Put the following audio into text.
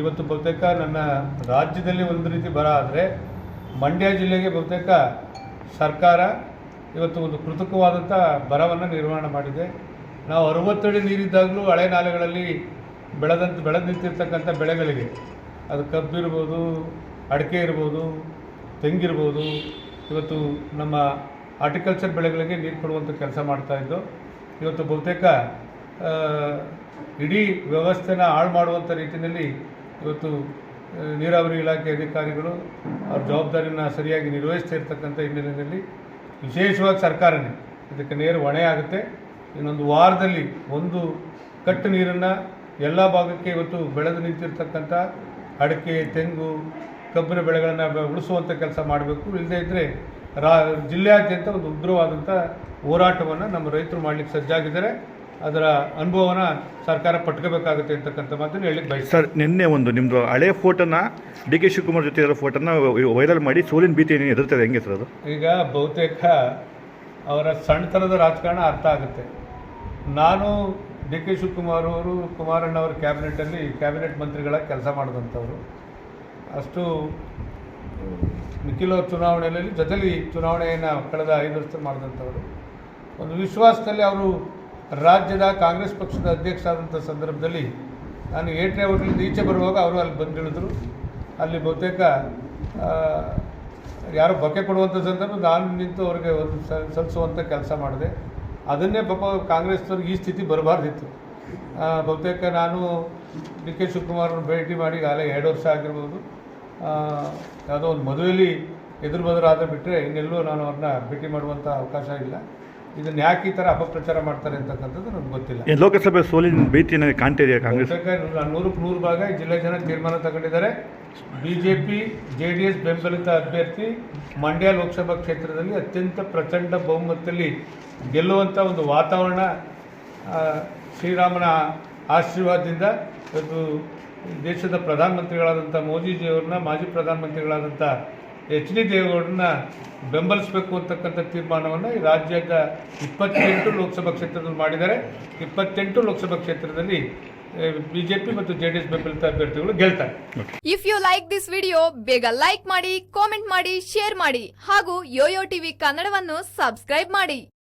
ಇವತ್ತು ಬಹುತೇಕ ನನ್ನ ರಾಜ್ಯದಲ್ಲಿ ಒಂದು ರೀತಿ ಬರ ಆದರೆ ಮಂಡ್ಯ ಜಿಲ್ಲೆಗೆ ಬಹುತೇಕ ಸರ್ಕಾರ ಇವತ್ತು ಒಂದು ಕೃತಕವಾದಂಥ ಬರವನ್ನು ನಿರ್ವಹಣೆ ಮಾಡಿದೆ. ನಾವು ಅರವತ್ತಡಿ ನೀರಿದ್ದಾಗಲೂ ಹಳೆ ನಾಲೆಗಳಲ್ಲಿ ಬೆಳೆದಂಥ ಬೆಳೆದು ನಿಂತಿರ್ತಕ್ಕಂಥ ಬೆಳೆಗಳಿಗೆ ಅದು ಕಬ್ಬು ಇರ್ಬೋದು, ಅಡಿಕೆ ಇರ್ಬೋದು ತೆಂಗಿರ್ಬೋದು ಇವತ್ತು ನಮ್ಮ ಆರ್ಟಿಕಲ್ಚರ್ ಬೆಳೆಗಳಿಗೆ ನೀರು ಕೊಡುವಂಥ ಕೆಲಸ ಮಾಡ್ತಾ ಇದ್ದು, ಇವತ್ತು ಬಹುತೇಕ ಇಡೀ ವ್ಯವಸ್ಥೆನ ಹಾಳು ಮಾಡುವಂಥ ರೀತಿಯಲ್ಲಿ ಇವತ್ತು ನೀರಾವರಿ ಇಲಾಖೆ ಅಧಿಕಾರಿಗಳು ಅವ್ರ ಜವಾಬ್ದಾರಿಯನ್ನು ಸರಿಯಾಗಿ ನಿರ್ವಹಿಸ್ತಾ ಇರ್ತಕ್ಕಂಥ ಹಿನ್ನೆಲೆಯಲ್ಲಿ ವಿಶೇಷವಾಗಿ ಸರ್ಕಾರನೇ ಇದಕ್ಕೆ ನೇರ ಹೊಣೆ ಆಗುತ್ತೆ. ಇನ್ನೊಂದು ವಾರದಲ್ಲಿ ಒಂದು ಕಟ್ಟು ನೀರನ್ನು ಎಲ್ಲ ಭಾಗಕ್ಕೆ ಇವತ್ತು ಬೆಳೆದು ನಿಂತಿರ್ತಕ್ಕಂಥ ಅಡಿಕೆ, ತೆಂಗು ಕಬ್ಬಿನ ಬೆಳೆಗಳನ್ನು ಉಳಿಸುವಂಥ ಕೆಲಸ ಮಾಡಬೇಕು. ಇಲ್ಲದೇ ಇದ್ದರೆ ರಾ, ಜಿಲ್ಲೆಯಾದ್ಯಂತ ಒಂದು ಉಗ್ರವಾದಂಥ ಹೋರಾಟವನ್ನು ನಮ್ಮ ರೈತರು ಮಾಡಲಿಕ್ಕೆ ಸಜ್ಜಾಗಿದ್ದಾರೆ. ಅದರ ಅನುಭವನ ಸರ್ಕಾರ ಪಟ್ಕೋಬೇಕಾಗುತ್ತೆ ಅಂತಕ್ಕಂಥ ಮಾತನ್ನು ಹೇಳಿ ಬಯಸ್ತಾರೆ ಸರ್ ನಿನ್ನೆ ಒಂದು ನಿಮ್ಮದು ಹಳೆ ಫೋಟೋನ ಡಿ ಕೆ ಶಿವಕುಮಾರ್ ಜೊತೆ ಇರೋ ಫೋಟೋನ ವೈರಲ್ ಮಾಡಿ ಸೋಲಿನ ಭೀತಿ ಎದುರ್ತದೆ ಹೆಂಗೆ ಸರ್ ಅದು? ಈಗ ಬಹುತೇಕ ಅವರ ಸಣ್ಣತನದ ರಾಜಕಾರಣ ಅರ್ಥ ಆಗುತ್ತೆ. ನಾನು ಡಿ ಕೆ ಶಿವಕುಮಾರ್ ಅವರು ಕುಮಾರಣ್ಣ ಅವರ ಕ್ಯಾಬಿನೆಟಲ್ಲಿ ಕ್ಯಾಬಿನೆಟ್ ಮಂತ್ರಿಗಳ ಕೆಲಸ ಮಾಡಿದಂಥವ್ರು. ಅಷ್ಟು ಮಿಕ್ಕಿಲೋ ಚುನಾವಣೆಯಲ್ಲಿ ಜೊತೆಲಿ ಚುನಾವಣೆಯನ್ನು ಕಳೆದ ಐದು ವರ್ಷ ಮಾಡಿದಂಥವ್ರು. ಒಂದು ವಿಶ್ವಾಸದಲ್ಲಿ ಅವರು ರಾಜ್ಯದ ಕಾಂಗ್ರೆಸ್ ಪಕ್ಷದ ಅಧ್ಯಕ್ಷ ಆದಂಥ ಸಂದರ್ಭದಲ್ಲಿ ನಾನು ಏಟ್ರೆ ಹೋಟ್ಲಿಂದ ಈಚೆ ಬರುವಾಗ ಅವರು ಅಲ್ಲಿ ಬಂದಿಳಿದ್ರು ಅಲ್ಲಿ ಬಹುತೇಕ ಯಾರು ಬೊಕ್ಕೆ ಕೊಡುವಂಥ ಸಂದರ್ಭ ನಾನು ನಿಂತು ಅವ್ರಿಗೆ ಒಂದು ಸಲ್ಲಿಸುವಂಥ ಕೆಲಸ ಮಾಡಿದೆ. ಅದನ್ನೇ ಪಾಪ ಕಾಂಗ್ರೆಸ್ನವ್ರಿಗೆ ಈ ಸ್ಥಿತಿ ಬರಬಾರ್ದಿತ್ತು. ಬಹುತೇಕ ನಾನು ಡಿ ಕೆ ಶಿವಕುಮಾರ್ನ ಭೇಟಿ ಮಾಡಿ ಆಗಲೇ ಎರಡು ವರ್ಷ ಆಗಿರ್ಬೋದು. ಯಾವುದೋ ಒಂದು ಮದುವೆಯಲ್ಲಿ ಎದುರು ಬದುರಾದ ಬಿಟ್ಟರೆ ಇನ್ನೆಲ್ಲೂ ನಾನು ಅವ್ರನ್ನ ಭೇಟಿ ಮಾಡುವಂಥ ಅವಕಾಶ ಇಲ್ಲ. ಇದನ್ನು ಯಾಕೆ ಈ ಥರ ಅಪಪ್ರಚಾರ ಮಾಡ್ತಾರೆ ಅಂತಕ್ಕಂಥದ್ದು ನನಗೆ ಗೊತ್ತಿಲ್ಲ. ಈ ಲೋಕಸಭೆ ಸೋಲಿನ ಭೀತಿ ನನಗೆ ಇದೆಯಾ ಕಾಂಗ್ರೆಸ್? ಬಹುತೇಕ ನೂರಕ್ಕೆ ನೂರು ಭಾಗ ಈ ಜಿಲ್ಲೆ ಜನ ತೀರ್ಮಾನ ತಗೊಂಡಿದ್ದಾರೆ. B J P J D S ಬೆಂಬಲಿತ ಅಭ್ಯರ್ಥಿ ಮಂಡ್ಯ ಲೋಕಸಭಾ ಕ್ಷೇತ್ರದಲ್ಲಿ ಅತ್ಯಂತ ಪ್ರಚಂಡ ಬಹುಮತದಲ್ಲಿ ಗೆಲ್ಲುವಂಥ ಒಂದು ವಾತಾವರಣ ಆ, ಶ್ರೀರಾಮನ ಆಶೀರ್ವಾದದಿಂದ ಇವತ್ತು ದೇಶದ ಪ್ರಧಾನಮಂತ್ರಿಗಳಾದಂಥ ಮೋದಿಜಿಯವ್ರನ್ನ ಮಾಜಿ ಪ್ರಧಾನಮಂತ್ರಿಗಳಾದಂಥ ಎಚ್ ಡಿ ದೇವೇಗೌಡರನ್ನ ಬೆಂಬಲಿಸಬೇಕು ಅಂತಕ್ಕಂಥ ತೀರ್ಮಾನವನ್ನು ಈ ರಾಜ್ಯದ ಇಪ್ಪತ್ತೆಂಟು ಲೋಕಸಭಾ ಕ್ಷೇತ್ರದಲ್ಲಿ ಮಾಡಿದ್ದಾರೆ. ಇಪ್ಪತ್ತೆಂಟು ಲೋಕಸಭಾ ಕ್ಷೇತ್ರದಲ್ಲಿ ಬಿಜೆಪಿ ಮತ್ತು ಜೆ ಡಿ ಎಸ್ ಬೆಂಬಲಿತ ಅಭ್ಯರ್ಥಿಗಳು ಗೆಲ್ತಾರೆ. If you like this video ಬೇಗ ಲೈಕ್ ಮಾಡಿ ಕಾಮೆಂಟ್ ಮಾಡಿ ಶೇರ್ ಮಾಡಿ ಹಾಗೂ ಯೋಯೋ ಟಿವಿ ಕನ್ನಡವನ್ನು ಸಬ್ಸ್ಕ್ರೈಬ್ ಮಾಡಿ.